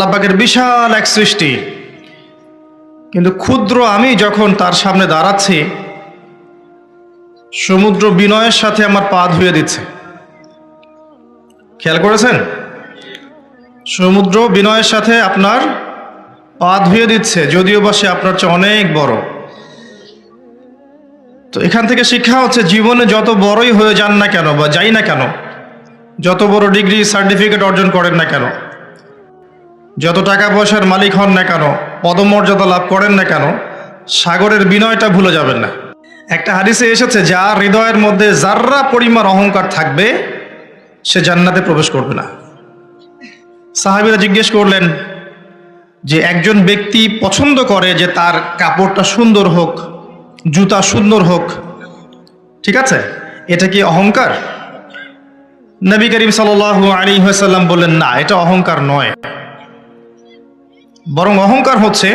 আল্লাহ পাকের বিশাল এক সৃষ্টি। কিন্তু ক্ষুদ্র আমি যখন তার সামনে দাঁড়াচ্ছি, সমুদ্র বিনয়ের সাথে আমার পা ধুয়ে দিচ্ছে। খেয়াল করেছেন? সমুদ্র বিনয়ের সাথে আপনার পা ধুয়ে দিচ্ছে, যদিও বা সে আপনার চেয়ে অনেক বড়। তো এখান থেকে শিক্ষা হচ্ছে, জীবনে যত বড়ই হয়ে যান না কেন বা যাই না কেন, যত বড় ডিগ্রি, সার্টিফিকেট অর্জন করেন না কেন যত টাকা পয়সার মালিক হন না কেন, পদমর্যাদা লাভ করেন না কেন, সাগরের বিনয়টা ভুলে যাবেন না। একটা হাদিসে এসেছে, যার হৃদয়ের মধ্যে যাররা পরিমাণ অহংকার থাকবে, সে জান্নাতে প্রবেশ করবে না। সাহাবিরা জিজ্ঞেস করলেন যে, একজন ব্যক্তি পছন্দ করে যে তার কাপড়টা সুন্দর হোক, জুতা সুন্দর হোক, ঠিক আছে? এটা কি অহংকার? নবী করিম সাল আলী সাল্লাম বললেন, না, এটা অহংকার নয়। বরং অহংকার হচ্ছে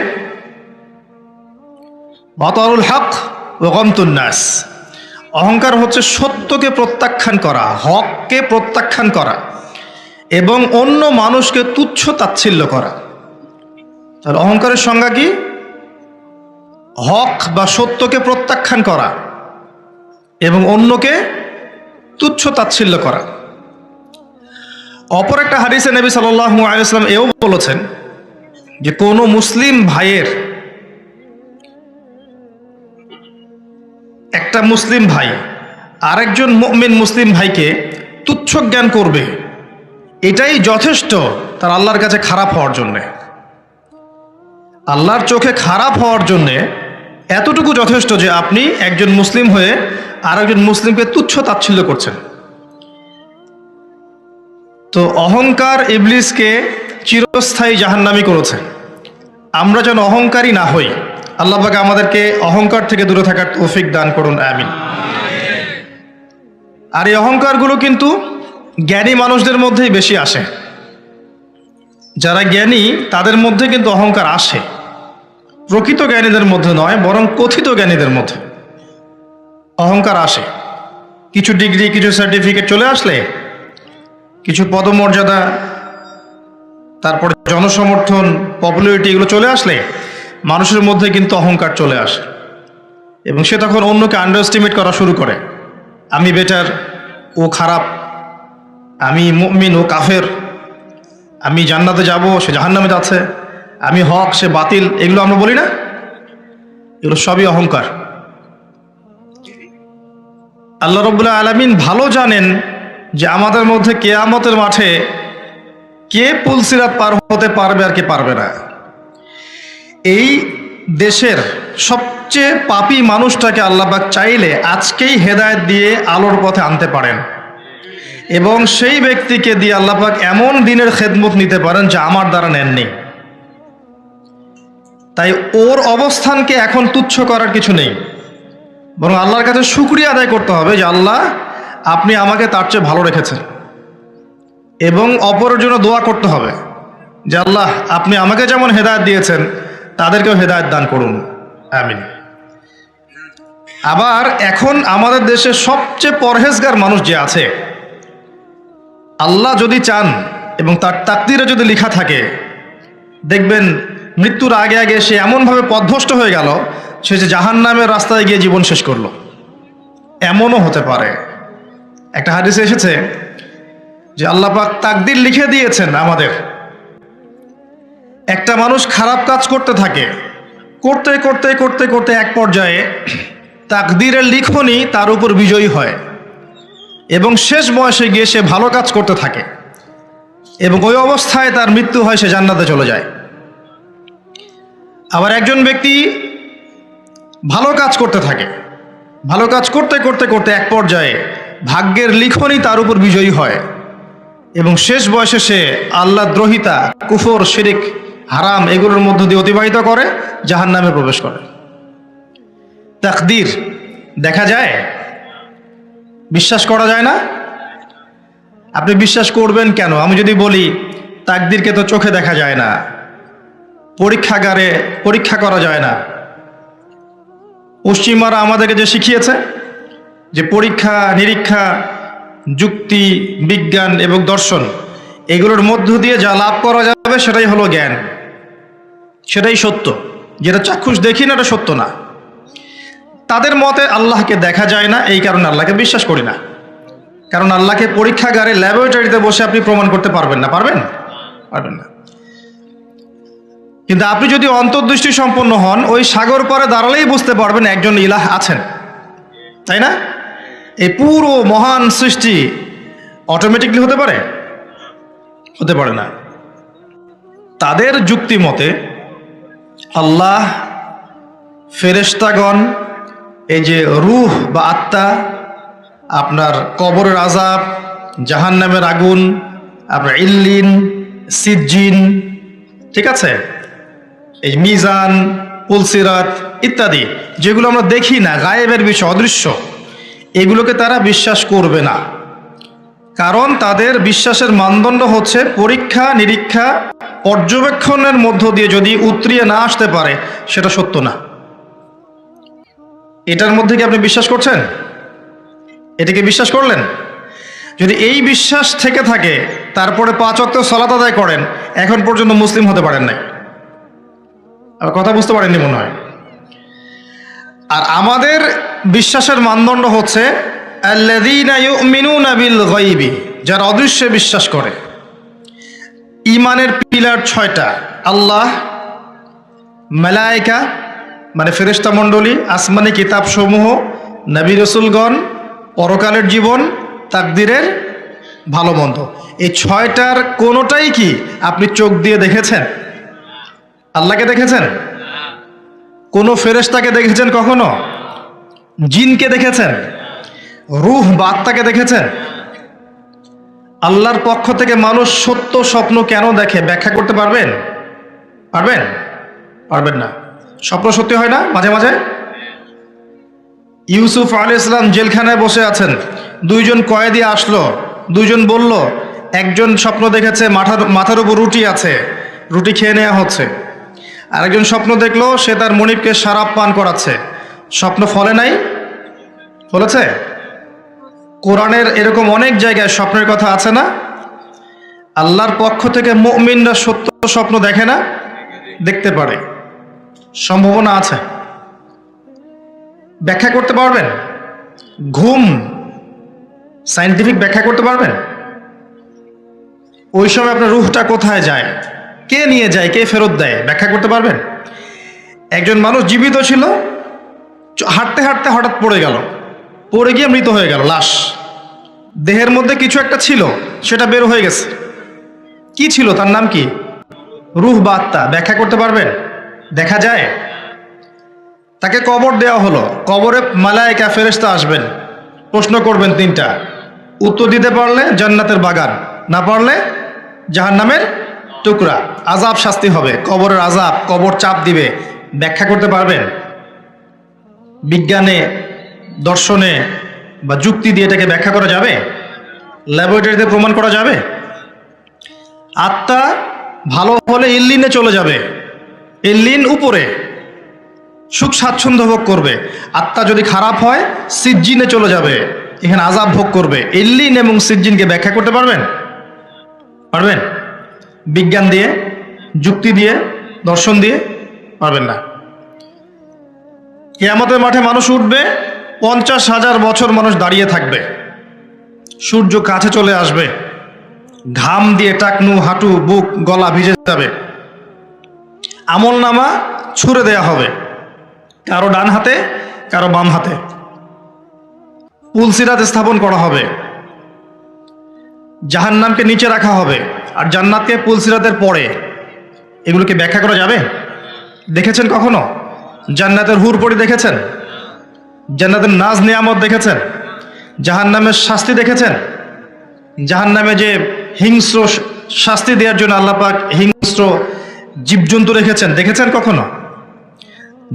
বাতারুল হক ও গমতুন্নাস অহংকার হচ্ছে সত্যকে প্রত্যাখ্যান করা, হককে প্রত্যাখ্যান করা এবং অন্য মানুষকে তুচ্ছ তাচ্ছিল্য করা। তাহলে অহংকারের সংজ্ঞা কি? হক বা সত্যকে প্রত্যাখ্যান করা এবং অন্যকে তুচ্ছ তাচ্ছিল্য করা। অপর একটা হাদিসে নবী সাল্লাল্লাহু আলাইহি সাল্লাম এও বলেছেন যে কোনো মুসলিম ভাইয়ের, একটা মুসলিম ভাই, আরেকজন মুমিন মুসলিম ভাইকে তুচ্ছ জ্ঞান করবে, এটাই যথেষ্ট তার আল্লাহর কাছে খারাপ হওয়ার জন্যে। আল্লাহর চোখে খারাপ হওয়ার জন্যে এতটুকু যথেষ্ট যে আপনি একজন মুসলিম হয়ে আর একজন মুসলিমকে তুচ্ছ তাচ্ছিল্য করছেন। তো অহংকার ইবলিসকে চিরস্থায়ী জাহান্নামি করেছে। আমরা যেন অহংকারী না হই। আল্লাহ পাকে আমাদেরকে অহংকার থেকে দূরে থাকার তৌফিক দান করুন, আমিন। আর এই অহংকারগুলো কিন্তু জ্ঞানী মানুষদের মধ্যেই বেশি আসে। যারা জ্ঞানী, তাদের মধ্যে কিন্তু অহংকার আসে। প্রকৃত জ্ঞানীদের মধ্যে নয়, বরং কথিত জ্ঞানীদের মধ্যে অহংকার আসে। কিছু ডিগ্রি, কিছু সার্টিফিকেট চলে আসলে, কিছু পদমর্যাদা তারপরে জনসমর্থন পপুলারিটি এগুলো চলে আসলে মানুষের মধ্যে কিন্তু অহংকার চলে আসে। এবং সে তখন অন্যকে আন্ডার করা শুরু করে। আমি বেটার ও খারাপ, আমি মুমিন, ও কাফের, আমি জান্নাতে যাব, সে জাহান্নামে যাচ্ছে, আমি হক, সে বাতিল, এগুলো আমরা বলি না? এগুলো সবই অহংকার। আল্লাহ রবুল্লাহ আলমিন ভালো জানেন যে আমাদের মধ্যে কেয়ামতের মাঠে কে পুলসিরাত পার হতে পারবে আর কে পারবে না? এই দেশের সবচেয়ে পাপী মানুষটাকে আল্লাহবাক চাইলে আজকেই হেদায়ত দিয়ে আলোর পথে আনতে পারেন। এবং সেই ব্যক্তিকে দিয়ে আল্লাপাক এমন দিনের খেদমত নিতে পারেন যা আমার দ্বারা নেননি। তাই ওর অবস্থানকে এখন তুচ্ছ করার কিছু নেই। বরং আল্লাহর কাছে শুক্রিয়া আদায় করতে হবে যে আল্লাহ, আপনি আমাকে তার চেয়ে ভালো রেখেছেন। এবং অপরের জন্য দোয়া করতে হবে যে আল্লাহ, আপনি আমাকে যেমন হেদায়ত দিয়েছেন, তাদেরকেও হেদায়ত দান করুন। আমিন। আবার এখন আমাদের দেশে সবচেয়ে পরহেজগার মানুষ যে আছে, আল্লাহ যদি চান এবং তার তাকদিরে যদি লেখা থাকে, দেখবেন মৃত্যুর আগে আগে সে এমনভাবে পথভ্রষ্ট হয়ে গেল, সে যে জাহান নামের রাস্তায় গিয়ে জীবন শেষ করল। এমনও হতে পারে। একটা হাদিসে এসেছে যে আল্লাপাক তাকদির লিখে দিয়েছেন আমাদের। একটা মানুষ খারাপ কাজ করতে থাকে, করতে করতে করতে করতে এক পর্যায়ে তাকদিরের লিখনই তার উপর বিজয়ী হয় এবং শেষ বয়সে গিয়ে সে ভালো কাজ করতে থাকে এবং ওই অবস্থায় তার মৃত্যু হয়, সে জান্নাতে চলে যায়। আবার একজন ব্যক্তি ভালো কাজ করতে থাকে, ভালো কাজ করতে করতে করতে এক পর্যায়ে ভাগ্যের লিখনই তার উপর বিজয়ী হয়। এবং শেষ বয়সে সে আল্লাহ দ্রোহিতা, কুফর, শিরিক, হারাম এগুলোর মধ্য দিয়ে অতিবাহিত করে জাহান নামে প্রবেশ করে। তাকদির, দেখা যায়? বিশ্বাস করা যায় না? আপনি বিশ্বাস করবেন কেন? আমি যদি বলি, তাকদিরকে তো চোখে দেখা যায় না, পরীক্ষাগারে পরীক্ষা করা যায় না। পশ্চিমারা আমাদেরকে যে শিখিয়েছে, যে পরীক্ষা, নিরীক্ষা যুক্তি, বিজ্ঞান এবং দর্শন, এগুলোর মধ্য দিয়ে যা লাভ করা যাবে সেটাই হলো জ্ঞান। সেটাই সত্য। যেটা চাক্ষুষ দেখি না, এটা সত্য না। তাদের মতে আল্লাহকে দেখা যায় না, এই কারণে আল্লাহকে বিশ্বাস করি না। কারণ আল্লাহকে পরীক্ষাগারে ল্যাবরেটরিতে বসে আপনি প্রমাণ করতে পারবেন না। পারবেন? পারবেন না। কিন্তু আপনি যদি অন্তর্দৃষ্টি সম্পন্ন হন, ওই সাগর পরে দাঁড়ালেই বুঝতে পারবেন একজন ইলাহ আছেন। তাই না? এই পুরো মহান সৃষ্টি অটোমেটিকলি হতে পারে? হতে পারে না। তাদের যুক্তি মতে, আল্লাহ ফেরেশতাগণ, এই যে রুহ বা আত্মা, আপনার কবরের আজাব জাহান্নামের আগুন, আপনার ইল্লিন, সিজ্জিন, ঠিক আছে? এই মিজান, পুলসিরাত ইত্যাদি, যেগুলো আমরা দেখি না, গায়েবের বিষয়, অদৃশ্য। এগুলোকে তারা বিশ্বাস করবে না। কারণ তাদের বিশ্বাসের মানদণ্ড হচ্ছে পরীক্ষা, নিরীক্ষা, পর্যবেক্ষণের মধ্য দিয়ে যদি উতরিয়ে না আসতে পারে, সেটা সত্য না। এটার মধ্যে কি আপনি বিশ্বাস করছেন? এটাকে বিশ্বাস করলেন? যদি এই বিশ্বাস থেকে থাকে, তারপরে পাঁচ অক্ট সলাত আদায় করেন, এখন পর্যন্ত মুসলিম হতে পারেন নাই। আর কথা বুঝতে পারেননি মনে হয়। আর আমাদের বিশ্বাসের মানদণ্ড হচ্ছে যারা অদৃশ্যে বিশ্বাস করে। ইমানের পিলার ছয়টা, আল্লাহ, মালায়েকা মানে ফেরেশতা মণ্ডলী, আসমানি কিতাবসমূহ, নবী রসুলগণ, পরকালের জীবন, তাকদিরের ভালো মন্দ। এই ছয়টার কোনোটাই কি আপনি চোখ দিয়ে দেখেছেন? আল্লাহকে দেখেছেন? কোনো ফেরেশতাকে দেখেছেন কখনো? জিনকে দেখেছেন? রুহ বা আত্মাকে দেখেছেন? আল্লাহর পক্ষ থেকে মানুষ সত্য স্বপ্ন কেন দেখে? ব্যাখ্যা করতে পারবেন? পারবেন? পারবেন না। স্বপ্ন সত্যি হয় না? মাঝে মাঝে? ইউসুফ আলী ইসলাম জেলখানায় বসে আছেন। দুইজন কয়েদি আসলো। দুইজন বলল, একজন স্বপ্ন দেখেছে, মাথার মাথার উপর রুটি আছে। রুটি খেয়ে নেওয়া হচ্ছে। আরেকজন স্বপ্ন দেখল, সে তার মনিবকে সারাপ পান করাচ্ছে। স্বপ্ন ফলে নাই? বলেছে কোরআনের এরকম অনেক জায়গায় স্বপ্নের কথা আছে না? আল্লাহর পক্ষ থেকে মুমিনরা সত্য স্বপ্ন দেখে না? দেখতে পারে। সম্ভাবনা আছে। ব্যাখ্যা করতে পারবেন? ঘুম। সাইন্টিফিক ব্যাখ্যা করতে পারবেন? ওই সময় আপনার রুহটা কোথায় যায়? কে নিয়ে যায়? কে ফেরত দেয়? ব্যাখ্যা করতে পারবেন? একজন মানুষ জীবিত ছিল হাঁটতে হাঁটতে হঠাৎ পড়ে গেল। পড়ে গিয়ে মৃত হয়ে গেল, লাশ। দেহের মধ্যে কিছু একটা ছিল, সেটা বের হয়ে গেছে। কি ছিল, তার নাম কি? রুহ বা আত্মা, ব্যাখ্যা করতে পারবেন? দেখা যায়। তাকে কবর দেওয়া হলো। কবরে মালায়িকা ফেরেশতা আসবেন। প্রশ্ন করবেন তিনটা। উত্তর দিতে পারলে জান্নাতের বাগান, না পারলে জাহান্নামের টুকরা। আজাব শাস্তি হবে। কবরের আজাব কবর চাপ দিবে। ব্যাখ্যা করতে পারবেন? বিজ্ঞানে, দর্শনে বা যুক্তি দিয়ে এটাকে ব্যাখ্যা করা যাবে? ল্যাবরেটরিতে প্রমাণ করা যাবে? আত্মা ভালো হলে ইল্লিনে চলে যাবে। ইল্লিন উপরে। সুখ স্বাচ্ছন্দ্য ভোগ করবে। আত্মা যদি খারাপ হয়, সিজ্জিনে চলে যাবে। এখানে আজাব ভোগ করবে। ইল্লিন এবং সিজ্জিনকে ব্যাখ্যা করতে পারবেন? পারবেন? বিজ্ঞান দিয়ে, যুক্তি দিয়ে, দর্শন দিয়ে পারবেন না। কেয়ামতের মাঠে মানুষ উঠবে, পঞ্চাশ হাজার বছর মানুষ দাঁড়িয়ে থাকবে। সূর্য কাছে চলে আসবে। ঘাম দিয়ে টাকনু, হাঁটু, বুক, গলা ভিজে যাবে। আমল নামা ছুড়ে দেয়া হবে। কারও ডান হাতে, কারও বাম হাতে। পুলসিরাত স্থাপন করা হবে। জাহান্নামকে নিচে রাখা হবে। আর জান্নাতকে পুলসিরাতের পরে। এগুলোকে ব্যাখ্যা করা যাবে? দেখেছেন কখনো? জান্নাতের হুরপড়ি দেখেছেন? জান্নাতের নাজ নিয়ামত দেখেছেন? জাহান্নামের শাস্তি দেখেছেন? জাহান্নামে যে হিংস্র শাস্তি দেওয়ার জন্য আল্লাপাক হিংস্র জীবজন্তু রেখেছেন, দেখেছেন কখনো?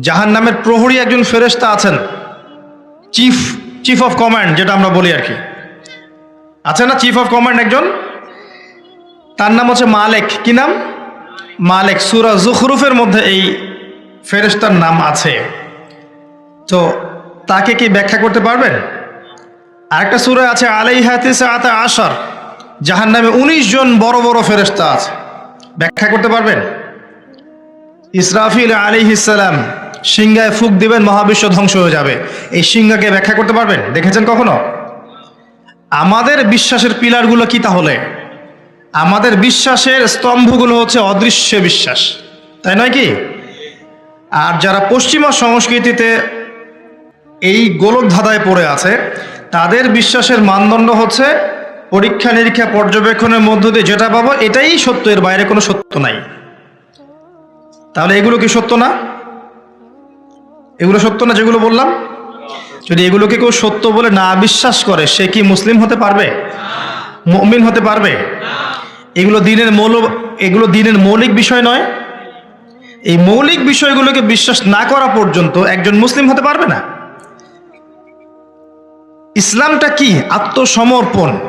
জাহান নামের প্রহরী একজন ফেরেস্তা আছেন, চিফ চিফ অফ কমান্ড, যেটা আমরা বলি আর কি। আছে না চিফ অফ কমান্ড একজন? তার নাম হচ্ছে মালেক, কি নাম? মালেক। সুরা জুখরুফের মধ্যে এই ফেরেস্তার নাম আছে। তো তাকে কি ব্যাখ্যা করতে পারবেন? আরেকটা সুরে আছে আলাই হাতিস আতা আশার, যাহার নামে উনিশ জন বড় বড় ফেরেস্তা আছে। ব্যাখ্যা করতে পারবেন? ইসরাফিল আলী ইসালাম সিংহায় ফুক দিবেন, মহাবিশ্ব ধ্বংস হয়ে যাবে। এই সিংহাকে ব্যাখ্যা করতে পারবেন? দেখেছেন কখনো? আমাদের বিশ্বাসের পিলারগুলো কি তাহলে? আমাদের বিশ্বাসের স্তম্ভগুলো হচ্ছে অদৃশ্য বিশ্বাস। তাই নয় কি? আর যারা পশ্চিমা সংস্কৃতিতে এই গোলক ধাঁধায় পড়ে আছে, তাদের বিশ্বাসের মানদণ্ড হচ্ছে পরীক্ষা নিরীক্ষা পর্যবেক্ষণের মধ্য দিয়ে যেটা পাবো এটাই সত্য, এর বাইরে কোনো সত্য নাই। তাহলে এগুলো কি সত্য না? এগুলো সত্য না যেগুলো বললাম? যদি এগুলোকে কেউ সত্য বলে না বিশ্বাস করে, সে কি মুসলিম হতে পারবে? মমিন হতে পারবে? এগুলো দিনের মৌল, এগুলো দিনের মৌলিক বিষয় নয়। এই মৌলিক বিষয়গুলোকে বিশ্বাস না করা পর্যন্ত একজন মুসলিম হতে পারবে না। ইসলামটা কি? আত্মসমর্পণ।